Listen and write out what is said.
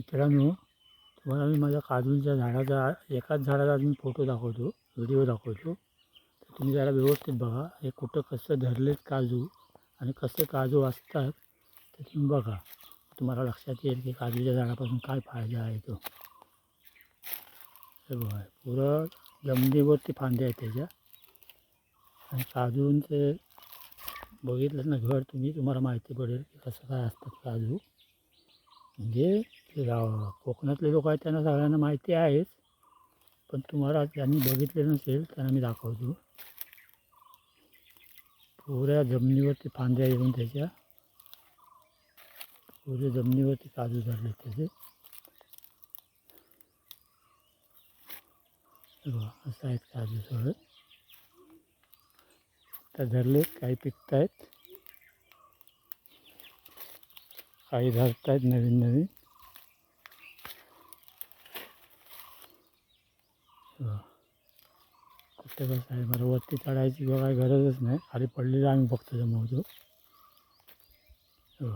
मित्रांनो तुम्हाला मी माझ्या काजूंच्या झाडाचा एकाच झाडाचा मी फोटो दाखवतो व्हिडिओ दाखवतो. तर तुम्ही जरा व्यवस्थित बघा. हे कुठं कसं धरलेत काजू आणि कसे काजू असतात ते तुम्ही बघा. तुम्हाला लक्षात येईल की काजूच्या झाडापासून काय फायदा आहे तो. हे बघा पुरं जमिनीवरती फांद्या आहेत त्याच्या. आणि काजूंचे बघितलं ना घर तुम्ही तुम्हाला माहिती पडेल की कसं काय असतात काजू. म्हणजे ते कोकणातले लोक आहेत त्यांना सगळ्यांना माहिती आहेच. पण तुम्हाला ज्यांनी बघितले नसेल त्यांना मी दाखवतो. पुऱ्या जमिनीवरती फांद्या येऊन त्याच्या. पुऱ्या जमिनीवरती काजू धरले त्याचे. असं आहेत काजू सगळं त्या धरले काही पिकत आहेत काही धरत आहेत नवीन नवीन हे बघा. कुठे कसं आहे मला वरती चढायची किंवा काही गरजच नाही. खाली पडलेलं आम्ही बघतो जमवतो. हो.